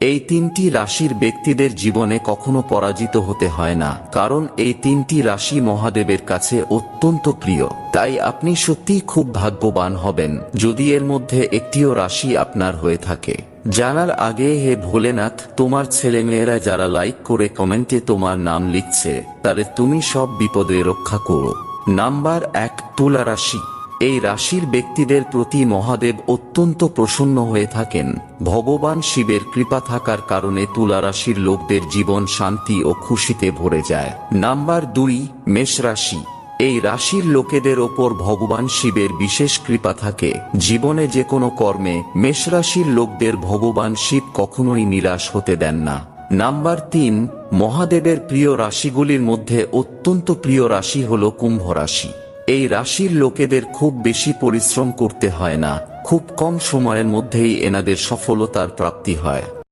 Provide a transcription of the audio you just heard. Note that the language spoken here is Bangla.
এই তিনটি রাশির ব্যক্তিদের জীবনে কখনো পরাজিত হতে হয় না, কারণ এই তিনটি রাশি মহাদেবের কাছে অত্যন্ত প্রিয়। তাই আপনি সত্যিই খুব ভাগ্যবান হবেন, যদি এর মধ্যে একটিও রাশি আপনার হয়ে থাকে। জানার আগে হে ভোলেনাথ, তোমার ছেলেমেয়েরা যারা লাইক করে কমেন্টে তোমার নাম লিখছে, তাদের তুমি সব বিপদে রক্ষা করো। নাম্বার এক, তুলা রাশি। এই রাশির ব্যক্তিদের প্রতি মহাদেব অত্যন্ত প্রসন্ন হয়ে থাকেন। ভগবান শিবের কৃপা থাকার কারণে তুলা রাশির লোকদের জীবন শান্তি ও খুশিতে ভরে যায়। নাম্বার দুই, মেষ রাশি। এই রাশির লোকেদের ওপর ভগবান শিবের বিশেষ কৃপা থাকে। জীবনে যে কোনো কর্মে মেষ রাশির লোকদের ভগবান শিব কখনোই নিরাশ হতে দেন না। নাম্বার তিন, মহাদেবের প্রিয় রাশিগুলির মধ্যে অত্যন্ত প্রিয় রাশি হল কুম্ভ রাশি। এই রাশির লোকেদের খুব বেশি পরিশ্রম করতে হয় না, খুব কম সময়ের মধ্যেই এনাদের সফলতার প্রাপ্তি হয়।